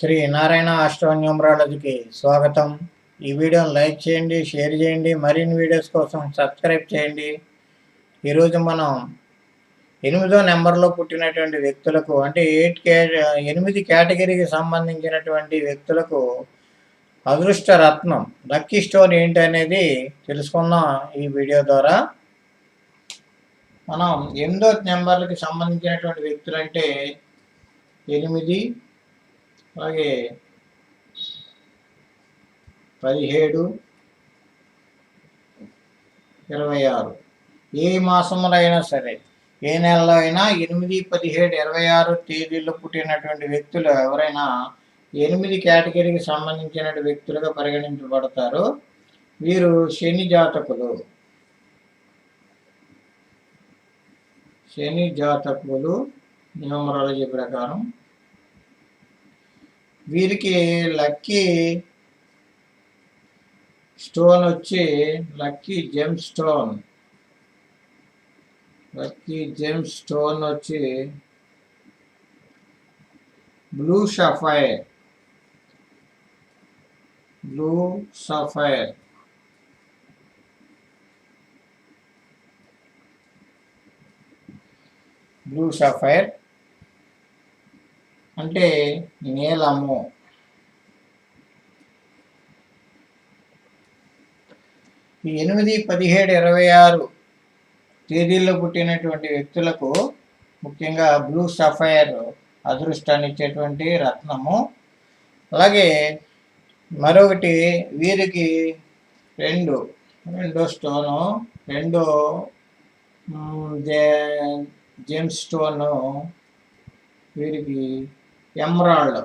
శ్రీ నారాయణ ఆస్ట్రోన్యూమరాలజీకి స్వాగతం. ఈ వీడియోని లైక్ చేయండి షేర్ చేయండి మరిన్ని వీడియోస్ కోసం సబ్స్క్రైబ్ చేయండి. ఈరోజు మనం ఎనిమిదో నెంబర్లో పుట్టినటువంటి వ్యక్తులకు అంటే ఎయిట్ కే ఎనిమిది కేటగిరీకి సంబంధించినటువంటి వ్యక్తులకు అదృష్ట రత్నం లక్కీ స్టోన్ ఏంటి అనేది తెలుసుకుందాం ఈ వీడియో ద్వారా. మనం ఎనిమిదో నెంబర్లకి సంబంధించినటువంటి వ్యక్తులు అంటే ఎనిమిది అలాగే పదిహేడు ఇరవై ఆరు. ఏ మాసంలో అయినా సరే ఏ నెలలో అయినా ఎనిమిది పదిహేడు ఇరవై ఆరు తేదీల్లో పుట్టినటువంటి వ్యక్తులు ఎవరైనా ఎనిమిది కేటగిరీకి సంబంధించిన వ్యక్తులుగా పరిగణించబడతారు వీరు శని జాతకులు. శని జాతకులు న్యూమరాలజీ ప్రకారం వీరికి లక్కీ స్టోన్ వచ్చి lucky gem stone. Lucky gem stone వచ్చి blue sapphire. Blue sapphire. Blue sapphire. అంటే నీలము. ఈ ఎనిమిది పదిహేడు ఇరవై ఆరు తేదీల్లో పుట్టినటువంటి వ్యక్తులకు ముఖ్యంగా బ్లూ సఫైర్ అదృష్టాన్ని ఇచ్చేటువంటి రత్నము. అలాగే మరొకటి వీరికి రెండు రెండో స్టోను రెండో జేమ్స్ స్టోను వీరికి ఎమరాల్డ్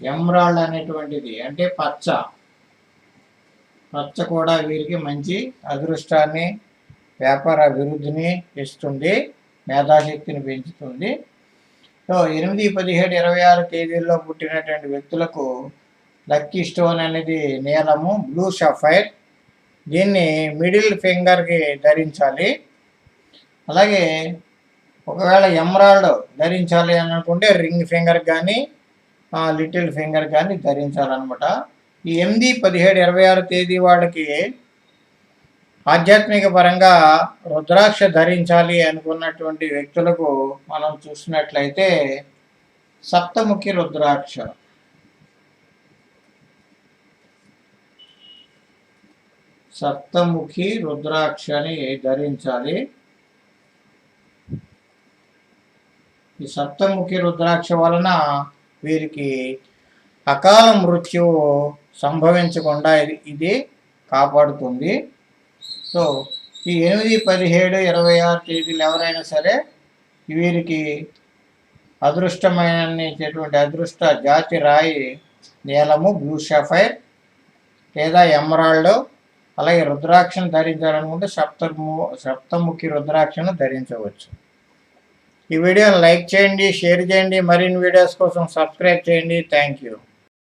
ఎమరాల్డ్ అనేటువంటిది అంటే పచ్చ. పచ్చ కూడా వీరికి మంచి అదృష్టాన్ని వ్యాపార అభివృద్ధిని ఇస్తుంది మేధాశక్తిని పెంచుతుంది. సో ఎనిమిది పదిహేడు ఇరవై ఆరు తేదీల్లో పుట్టినటువంటి వ్యక్తులకు లక్కీ స్టోన్ అనేది నీలము బ్లూ షఫైర్ దీన్ని మిడిల్ ఫింగర్కి ధరించాలి. అలాగే ఒకవేళ ఎమరాల్డ్ ధరించాలి అని అనుకుంటే రింగ్ ఫింగర్ కానీ లిటిల్ ఫింగర్ కానీ ధరించాలన్నమాట. ఈ ఎనిమిది పదిహేడు ఇరవై ఆరు తేదీ వాళ్ళకి ఆధ్యాత్మిక పరంగా రుద్రాక్ష ధరించాలి అనుకున్నటువంటి వ్యక్తులకు మనం చూసినట్లయితే సప్తముఖి రుద్రాక్ష. సప్తముఖి రుద్రాక్షని ధరించాలి. ఈ సప్తముఖి రుద్రాక్ష వలన వీరికి అకాల మృత్యువు సంభవించకుండా ఇది ఇది కాపాడుతుంది. సో ఈ ఎనిమిది పదిహేడు ఇరవై ఆరు తేదీలు ఎవరైనా సరే వీరికి అదృష్టమైనటువంటి అదృష్ట జాతి రాయి నీలము బ్లూ షఫైర్ లేదా ఎమరాల్డ్ అలాగే రుద్రాక్షను ధరించాలనుకుంటే సప్తము సప్తముఖి రుద్రాక్షను ధరించవచ్చు. ఈ వీడియోని లైక్ చేయండి షేర్ చేయండి మరిన్ని వీడియోస్ కోసం సబ్స్క్రైబ్ చేయండి. Thank you.